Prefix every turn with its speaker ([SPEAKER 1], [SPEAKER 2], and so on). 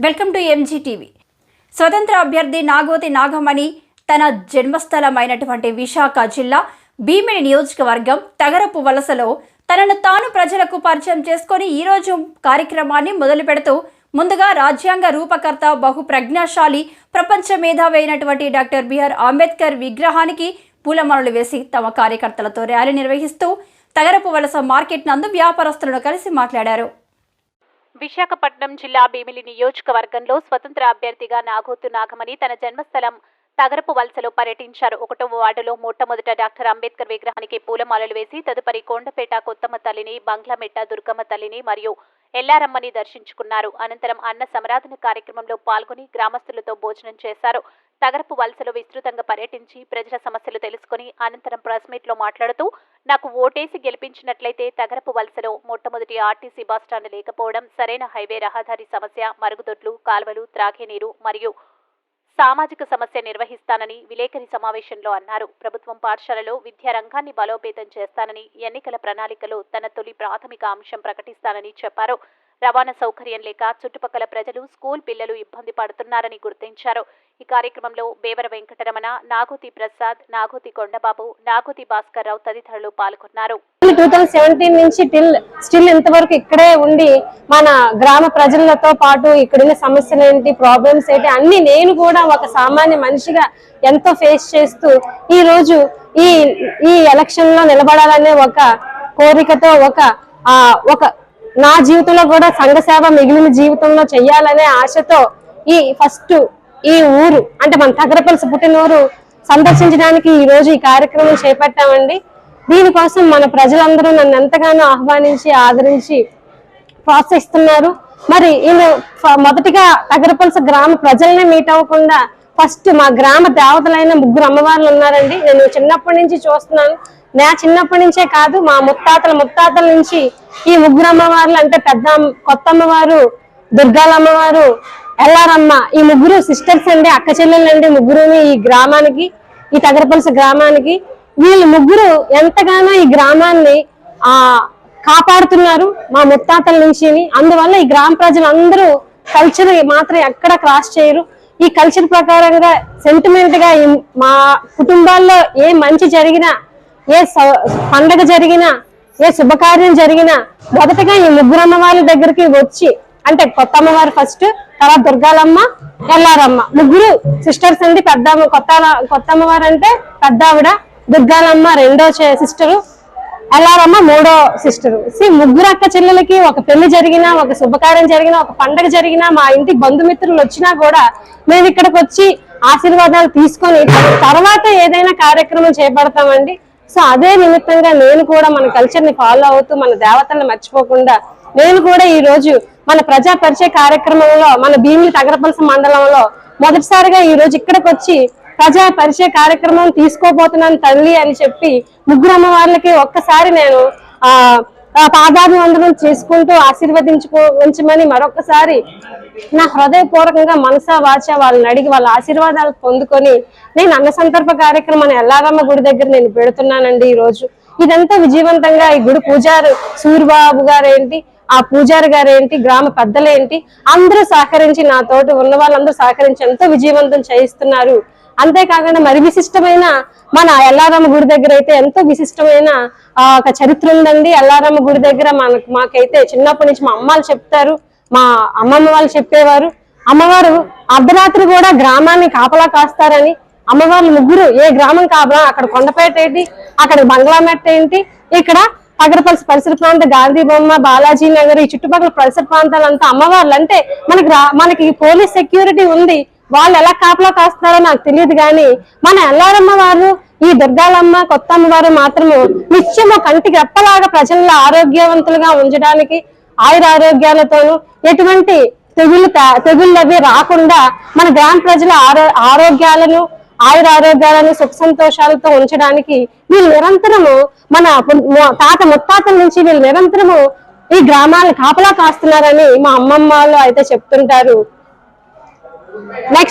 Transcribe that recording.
[SPEAKER 1] Welcome to MG TV స్వతంత్ర అభ్యర్థి నాగోతి నాగమణి తన జన్మస్థలమైనటువంటి విశాఖ జిల్లా భీమిని నియోజకవర్గం తగరపు వలసలో తనను తాను ప్రజలకు పరిచయం చేసుకొని ఈరోజు కార్యక్రమాన్ని మొదలు పెడుతూ ముందుగా రాజ్యాంగ రూపకర్త బహు ప్రజ్ఞాశాలి ప్రపంచ మేధావి అయినటువంటి డాక్టర్ బిఆర్ అంబేద్కర్ విగ్రహానికి పూలమాలలు వేసి తమ కార్యకర్తలతో ర్యాలీ నిర్వహిస్తూ తగరపు వలస మార్కెట్ నందు వ్యాపారస్తులను కలిసి మాట్లాడారు.
[SPEAKER 2] విశాఖపట్నం జిల్లా భీమిలి నియోజకవర్గంలో స్వతంత్ర అభ్యర్థిగా నాగోతు నాగమణి తన జన్మస్థలం తగరపు వలసలో పర్యటించారు. ఒకటో వార్డులో మొట్టమొదట డాక్టర్ అంబేద్కర్ విగ్రహానికి పూలమాలలు వేసి తదుపరి కొండపేట కొత్తమ్మ తల్లిని బంగ్లామెట్ట దుర్గమ్మ తల్లిని మరియు ఎల్లారమ్మని దర్శించుకున్నారు. అనంతరం అన్న సమరాధన కార్యక్రమంలో పాల్గొని గ్రామస్తులతో భోజనం చేశారు. తగరపు వలసలో విస్తృతంగా పర్యటించి ప్రజల సమస్యలు తెలుసుకుని అనంతరం ప్రెస్ మీట్లో మాట్లాడుతూ నాకు ఓటేసి గెలిపించినట్లయితే తగరపు వలసలో మొట్టమొదటి ఆర్టీసీ బస్టాండ్ లేకపోవడం సరైన హైవే రహదారి సమస్య మరుగుదొడ్లు కాల్వలు త్రాగేనీరు మరియు సామాజిక సమస్య నిర్వహిస్తానని విలేకరి సమావేశంలో అన్నారు. ప్రభుత్వం పాఠశాలలో విద్యా రంగాన్ని బలోపేతం చేస్తానని ఎన్నికల ప్రణాళికలో తన తొలి ప్రాథమిక అంశం ప్రకటిస్తానని చెప్పారు. రవాణా సౌకర్యం లేక చుట్టుపక్కల ప్రజలు స్కూల్ పిల్లలు ఇబ్బంది పడుతున్నారని గుర్తించారు. ఈ కార్యక్రమంలో బేవర వెంకటరమణ నాగోతి ప్రసాద్ నాగోతి కొండబాబు నాగోతి భాస్కర్ రావు తదితరులు పాల్గొన్నారు.
[SPEAKER 3] టూ థౌజండ్ సెవెంటీన్ నుంచి టిల్ స్టిల్ ఇంతవరకు ఇక్కడే ఉండి మన గ్రామ ప్రజలతో పాటు ఇక్కడున్న సమస్యలు ఏంటి ప్రాబ్లమ్స్ ఏంటి అన్ని నేను కూడా ఒక సామాన్య మనిషిగా ఎంతో ఫేస్ చేస్తూ ఈ రోజు ఈ ఈ ఎలక్షన్లో నిలబడాలనే ఒక కోరికతో ఒక ఆ ఒక నా జీవితంలో కూడా సంఘ సేవ మిగిలిన జీవితంలో చెయ్యాలనే ఆశతో ఈ ఫస్ట్ ఈ ఊరు అంటే మన తగరపల్సి పుట్టినూరు సందర్శించడానికి ఈ రోజు ఈ కార్యక్రమం చేపట్టామండి. దీనికోసం మన ప్రజలందరూ నన్ను ఎంతగానో ఆహ్వానించి ఆదరించి ప్రోత్సహిస్తున్నారు. మరి ఈయన మొదటిగా తగరపల్స గ్రామ ప్రజల్ని మీట్ అవ్వకుండా ఫస్ట్ మా గ్రామ దేవతలైన ముగ్గురు అమ్మవార్లు ఉన్నారండి. నేను చిన్నప్పటి నుంచి చూస్తున్నాను. నా చిన్నప్పటి నుంచే కాదు మా ముత్తాతల ముత్తాతల నుంచి ఈ ముగ్గురు అమ్మవార్లు అంటే పెద్ద కొత్త అమ్మవారు దుర్గాల అమ్మవారు ఎల్లారమ్మ ఈ ముగ్గురు సిస్టర్స్ అండి అక్క చెల్లెళ్ళండి ముగ్గురుని ఈ గ్రామానికి ఈ తగరపలస గ్రామానికి. వీళ్ళు ముగ్గురు ఎంతగానో ఈ గ్రామాన్ని ఆ కాపాడుతున్నారు మా ముత్తాతల నుంచి అందువల్ల ఈ గ్రామ ప్రజలందరూ కల్చర్ మాత్రం ఎక్కడ క్రాస్ చేయరు. ఈ కల్చర్ ప్రకారంగా సెంటిమెంట్గా మా కుటుంబాల్లో ఏ మంచి జరిగినా ఏ స- పండగ జరిగినా ఏ శుభకార్యం జరిగినా మొదటగా ఈ ముగ్గురు అమ్మవారి దగ్గరికి వచ్చి అంటే కొత్త అమ్మవారు ఫస్ట్ తర్వాత దుర్గాలమ్మ ఎల్లారమ్మ ముగ్గురు సిస్టర్స్ అండి పెద్ద కొత్త కొత్త అమ్మవారు అంటే పెద్ద ఆవిడ దుర్గాలమ్మ రెండో సిస్టరు ఎల్లారమ్మ మూడో సిస్టర్ సి ముగ్గురు అక్క చెల్లెలకి ఒక పెళ్ళి జరిగినా ఒక శుభకార్యం జరిగినా ఒక పండగ జరిగినా మా ఇంటికి బంధుమిత్రులు వచ్చినా కూడా మేము ఇక్కడికి వచ్చి ఆశీర్వాదాలు తీసుకొని తర్వాత ఏదైనా కార్యక్రమం చేపడతామండి. సో అదే నిమిత్తంగా నేను కూడా మన కల్చర్ని ఫాలో అవుతూ మన దేవతల్ని మర్చిపోకుండా నేను కూడా ఈ రోజు మన ప్రజా పరిచయ కార్యక్రమంలో మన భీమిలి తగరపలస మండలంలో మొదటిసారిగా ఈ రోజు ఇక్కడికి వచ్చి ప్రజా పరిచయ కార్యక్రమం తీసుకోబోతున్నాను తల్లి అని చెప్పి ముగ్గురు అమ్మవార్లకి ఒక్కసారి నేను ఆ ఆ పాదాభివందనం చేసుకుంటూ ఆశీర్వదించుకో ఉంచమని మరొకసారి నా హృదయపూర్వకంగా మనసా వాచ వాళ్ళని అడిగి వాళ్ళ ఆశీర్వాదాలు పొందుకొని నేను అన్న సందర్భ కార్యక్రమాన్ని ఎల్లారమ్మ గుడి దగ్గర నేను పెడుతున్నానండి ఈ రోజు ఇదంతా విజయవంతంగా ఈ గుడి పూజారు సూర్యబాబు గారేంటి ఆ పూజారి గారేంటి గ్రామ పెద్దలేంటి అందరూ సహకరించి నా తోటి ఉన్న వాళ్ళందరూ సహకరించి ఎంతో విజయవంతం చేయిస్తున్నారు. అంతేకాకుండా మరి విశిష్టమైన మన ఎల్లారమ్మ గుడి దగ్గర అయితే ఎంతో విశిష్టమైన ఆ, ఒక చరిత్ర ఉందండి. ఎల్లారమ్మ గుడి దగ్గర మనకు మాకైతే చిన్నప్పటి నుంచి మా అమ్మాలు చెప్తారు. మా అమ్మమ్మ వాళ్ళు చెప్పేవారు. అమ్మవారు అర్ధరాత్రి కూడా గ్రామాన్ని కాపలా కాస్తారని అమ్మవార్లు ముగ్గురు ఏ గ్రామం కాపలా అక్కడ కొండపేట ఏంటి? అక్కడ బంగ్లామెట్ ఏంటి? ఇక్కడ పగడపల్సి పరిసర ప్రాంత గాంధీ బొమ్మ బాలాజీ నగర్ ఈ చుట్టుపక్కల పరిసర ప్రాంతాలంతా అమ్మవార్లు అంటే మనకి మనకి పోలీస్ సెక్యూరిటీ ఉంది. వాళ్ళు ఎలా కాపలా కాస్తున్నారో నాకు తెలియదు కానీ మన ఎల్లారమ్మ వారు ఈ దుర్గాలమ్మ కొత్త అమ్మవారు మాత్రము నిత్యము కంటికి రెప్పలాగా ప్రజల్లో ఆరోగ్యవంతులుగా ఉంచడానికి ఆయుర ఆరోగ్యాలతోనూ ఎటువంటి తెగులు తా- తెగుళ్ళు అవి రాకుండా మన గ్రామ ప్రజల ఆరో ఆరోగ్యాలను ఆయుర ఆరోగ్యాలను సుఖ సంతోషాలతో ఉంచడానికి వీళ్ళు నిరంతరము మన తాత ముత్తాతల నుంచి వీళ్ళు నిరంతరము ఈ గ్రామాలను కాపలా కాస్తున్నారని మా అమ్మమ్మ వాళ్ళు అయితే చెప్తుంటారు. నెక్స్ట్